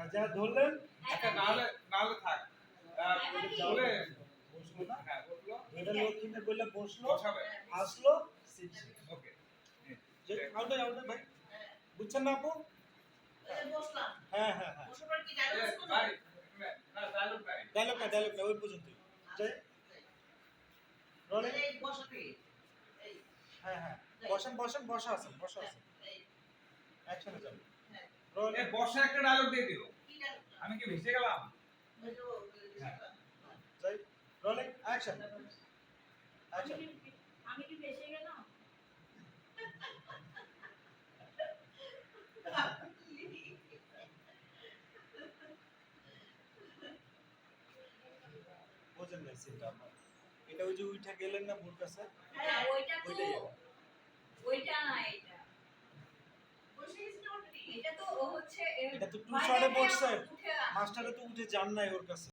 হ্যাঁ যা ধরলেন একটা নাহলে নাহলে থাক। আহ, বলে বসল না? হ্যাঁ বলল এটা লক্ষ্মীতে বললে বসল বসাবে। আসলো ওকে। যে আউটে আউটে ভাই। বুঝছেন না আপু? বসলাম। হ্যাঁ হ্যাঁ হ্যাঁ। বসার পর কি ডায়লগ বাড়ি না ডায়লগ বাড়ি ডায়লগটা ডায়লগটা ওই পর্যন্তই যাই রোলিং বসাতে এই হ্যাঁ হ্যাঁ। বসেন বসেন বসা আছেন বসা আছেন এই। অ্যাকশনে যাবে। হ্যাঁ রোল এ বসে একটা ডায়লগ দিয়ে দিল। আমি কি ভেসে গেলাম? রোলিং অ্যাকশন আমি অ্যাকশন আমি কি বেঁচে গেলাম? বোঝেন না সিনটা আপনার এটা ওই যে উইঠা গেলেন না বোর কাছে? হ্যাঁ ওইটা তো ওইটা না এটা। বসে গেছি এটা তো এটা তো টু শটে পড়ছে বসছে। মাস্টারে তো উঠে যান নাই ওর কাছে।